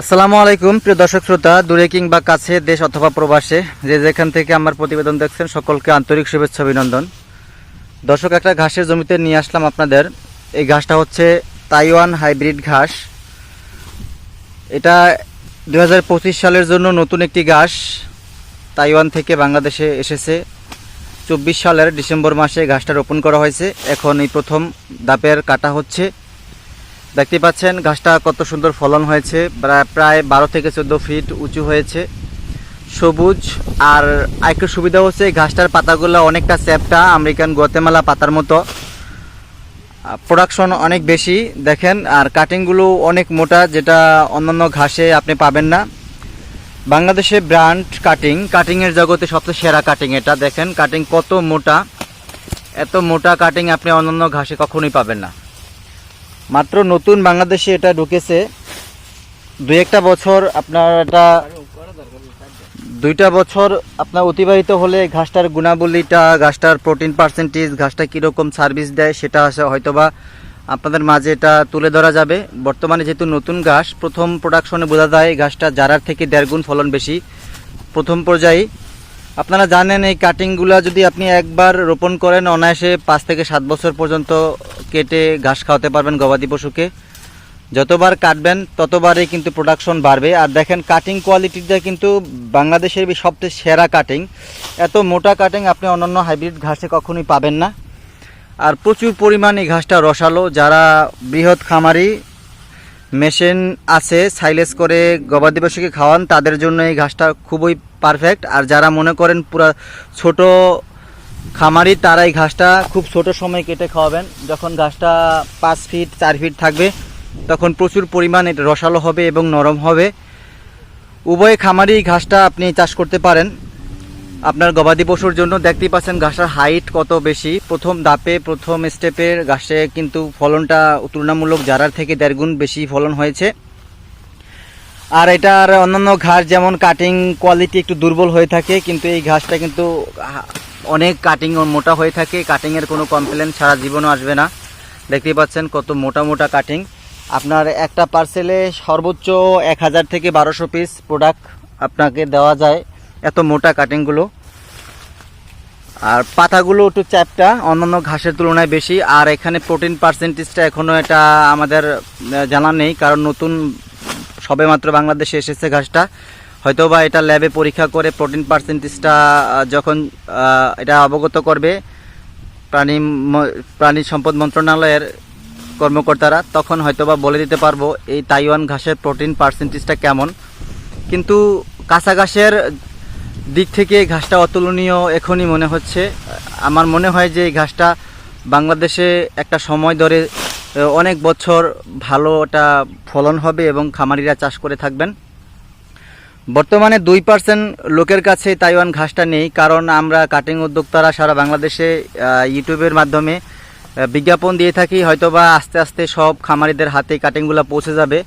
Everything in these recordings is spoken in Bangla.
আসসালামু আলাইকুম, প্রিয় দর্শক শ্রোতা, দূরে কিংবা কাছে, দেশ অথবা প্রবাসে, যে যেখান থেকে আমার প্রতিবেদন দেখছেন, সকলকে আন্তরিক শুভেচ্ছা, অভিনন্দন। দর্শক, একটা ঘাসের জমিতে নিয়ে আসলাম আপনাদের। এই ঘাসটা হচ্ছে তাইওয়ান হাইব্রিড ঘাস। এটা দু হাজার পঁচিশ সালের জন্য নতুন একটি ঘাস তাইওয়ান থেকে বাংলাদেশে এসেছে। চব্বিশ সালের ডিসেম্বর মাসে ঘাসটা রোপণ করা হয়েছে। এখন এই প্রথম দাপের কাটা হচ্ছে। দেখতে পাচ্ছেন, ঘাসটা কত সুন্দর ফলন হয়েছে। প্রায় বারো থেকে চোদ্দ ফিট উঁচু হয়েছে। সবুজ, আর আরেকটু সুবিধা হচ্ছে ঘাসটার পাতাগুলো অনেকটা চ্যাপটা, আমেরিকান গোয়াতেমালা পাতার মতো। প্রোডাকশন অনেক বেশি, দেখেন, আর কাটিংগুলো অনেক মোটা, যেটা অন্যান্য ঘাসে আপনি পাবেন না। বাংলাদেশে ব্র্যান্ড কাটিং কাটিংয়ের জগতে সবচেয়ে সেরা কাটিং এটা, দেখেন কাটিং কত মোটা। এত মোটা কাটিং আপনি অন্যান্য ঘাসে কখনোই পাবেন না। মাত্র নতুন বাংলাদেশে এটা ঢুকেছে। দু একটা বছর আপনার এটা দুইটা বছর আপনার অতিবাহিত হলে ঘাসটার গুণাবলীটা, ঘাসটার প্রোটিন পার্সেন্টেজ ঘাসটা কীরকম সার্ভিস দেয় সেটা আসে হয়তোবা আপনাদের মাঝে এটা তুলে ধরা যাবে। বর্তমানে যেহেতু নতুন ঘাস, প্রথম প্রোডাকশনে বোঝা যায় ঘাসটা জারার থেকে দেড় গুণ ফলন বেশি। প্রথম পর্যায়ে আপনারা জানেন এই কাটিংগুলা যদি আপনি একবার রোপণ করেন, অনায়াসে পাঁচ থেকে সাত বছর পর্যন্ত কেটে ঘাস খাওয়াতে পারবেন গবাদি পশুকে। যতবার কাটবেন, ততবারই কিন্তু প্রোডাকশন বাড়বে। আর দেখেন কাটিং কোয়ালিটিটা কিন্তু বাংলাদেশের সবচেয়ে সেরা কাটিং এত মোটা কাটিং আপনি অন্যান্য হাইব্রিড ঘাসে কখনোই পাবেন না। আর প্রচুর পরিমাণ এই ঘাসটা রসালো। যারা বৃহৎ খামারি মেশিন আছে সাইলেস করে গবাদি পশুকে খাওয়ান, তাদের জন্য এই ঘাসটা খুবই পারফেক্ট আর যারা মনে করেন পুরা ছোট খামারি, তারা এই ঘাসটা খুব ছোট সময় কেটে খাওয়াবেন। যখন ঘাসটা পাঁচ ফিট চার ফিট থাকবে, তখন প্রচুর পরিমাণ এটা রসালো হবে এবং নরম হবে। উভয় খামারি ঘাসটা আপনি চাষ করতে পারেন। আপনার গবাদি পশুর জন্য দেখতেই পাচ্ছেন ঘাসের হাইট কত বেশি। প্রথম দাপে প্রথম স্টেপের ঘাসে কিন্তু ফলনটা তুলনামূলক জারার থেকে দেড় গুণ বেশি ফলন হয়েছে। আর এটার অন্যান্য ঘাস যেমন কাটিং কোয়ালিটি একটু দুর্বল হয়ে থাকে, কিন্তু এই ঘাসটা কিন্তু অনেক কাটিং মোটা হয়ে থাকে। কাটিংয়ের কোনো কমপ্লেন সারা জীবনও আসবে না। দেখতেই পাচ্ছেন কত মোটা মোটা কাটিং আপনার একটা পার্সেলে সর্বোচ্চ এক হাজার থেকে বারোশো পিস প্রোডাক্ট আপনাকে দেওয়া যায়, এত মোটা কাটিংগুলো আর পাতাগুলো একটু চ্যাপটা, অন্যান্য ঘাসের তুলনায় বেশি। আর এখানে প্রোটিন পার্সেন্টেজটা এখনও এটা আমাদের জানা নেই, কারণ নতুন সবেমাত্র বাংলাদেশে এসেছে ঘাসটা। হয়তো বা এটা ল্যাবে পরীক্ষা করে প্রোটিন পার্সেন্টেজটা যখন এটা অবগত করবে প্রাণী প্রাণী সম্পদ মন্ত্রণালয়ের কর্মকর্তারা, তখন হয়তোবা বলে দিতে পারব এই তাইওয়ান ঘাসের প্রোটিন পার্সেন্টেজটা কেমন। কিন্তু কাঁচা ঘাসের দিক থেকে ঘাসটা অতুলনীয় এখনই মনে হচ্ছে। আমার মনে হয় যে এই ঘাসটা বাংলাদেশে একটা সময় ধরে অনেক বছর ভালো একটা ফলন হবে এবং খামারিরা চাষ করে থাকবেন। বর্তমানে দুই পার্সেন্ট লোকের কাছে তাইওয়ান ঘাসটা নেই, কারণ আমরা কাটিং উদ্যোক্তারা সারা বাংলাদেশে ইউটিউবের মাধ্যমে বিজ্ঞাপন দিয়ে থাকি, হয়তোবা আস্তে আস্তে সব খামারিদের হাতে কাটিংগুলো পৌঁছে যাবে।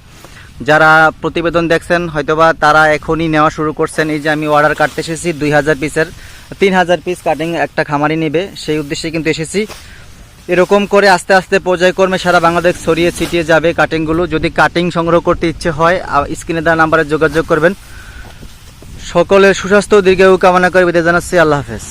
যারা প্রতিবেদন দেখছেন, হয়তোবা তারা এখনই নেওয়া শুরু করছেন। এই যে আমি অর্ডার কাটতে এসেছি, দুই হাজার পিসের তিন হাজার পিস কাটিং একটা খামারি নেবে, সেই উদ্দেশ্যে কিন্তু এসেছি। এরকম করে আস্তে আস্তে পর্যায়ক্রমে সারা বাংলাদেশ ছড়িয়ে ছিটিয়ে যাবে কাটিংগুলো যদি কাটিং সংগ্রহ করতে ইচ্ছে হয় স্ক্রিনে দেওয়া নাম্বারে যোগাযোগ করবেন। সকলের সুস্বাস্থ্য, দীর্ঘায়ু কামনা করে বিদায় জানাচ্ছি। আল্লাহ হাফেজ।